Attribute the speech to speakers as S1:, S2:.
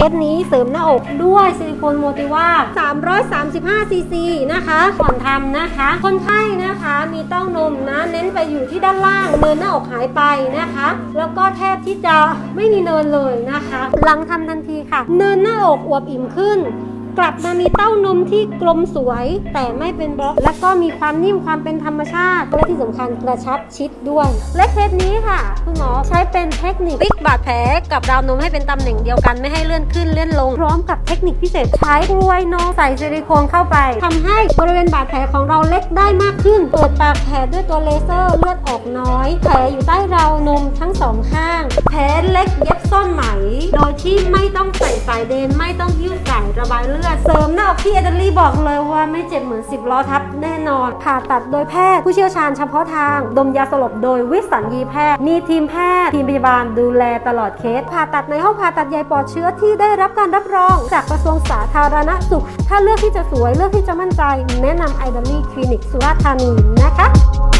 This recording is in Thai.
S1: เคสนี้เสริมหน้าอกด้วยซิลิโคนโมติว่า335ซีซีนะคะก่อนทำนะคะ คนไข้นะคะมีเต้านมนะ เน้นไปอยู่ที่ด้านล่างเนินหน้าอกหายไปนะคะ แล้วก็แทบที่จะไม่มีเนินเลยนะคะ หลังทำทันทีค่ะ เนินหน้าอกอวบอิ่มขึ้นกลับมามีเต้านมที่กลมสวย แต่ไม่เป็นบล็อก และก็มีความนิ่มความเป็นธรรมชาติ และที่สำคัญกระชับชิดด้วย และเคสนี้ค่ะ คุณหมอ เป็นเทคนิคติกบาดแผลกับราวนมให้เป็นตำแหน่งเดียวกันไม่ให้เลื่อนขึ้นเลื่อนลง พร้อมกับเทคนิคพิเศษใช้กลวยนมใส่ซิลิโคนเข้าไปทำให้บริเวณบาดแผลของเราเล็กได้มากขึ้นเปิดปากแผลด้วยตัวเลเซอร์เลือดออกน้อย แผลอยู่ใต้ราวนมทั้งสองข้างแผลเล็กเย็บซ่อนไหม โดยที่ไม่ต้อง สายเดนไม่ต้องยืดสายระบายเลือด เสริมหน้าอกที่เอเดลี่บอกเลยว่าไม่เจ็บเหมือน 10 ล้อทับแน่นอน ผ่าตัดโดยแพทย์ผู้เชี่ยวชาญเฉพาะทาง ดมยาสลบโดยวิสัญญีแพทย์ มีทีมแพทย์ ทีมพยาบาลดูแลตลอดเคส ผ่าตัดในห้องผ่าตัดใหญ่ปลอดเชื้อที่ได้รับการรับรอง จากกระทรวงสาธารณสุข ถ้าเลือกที่จะสวยเลือกที่จะมั่นใจ แนะนำไอดลี่คลินิกสุราษฎร์ธานีนะคะ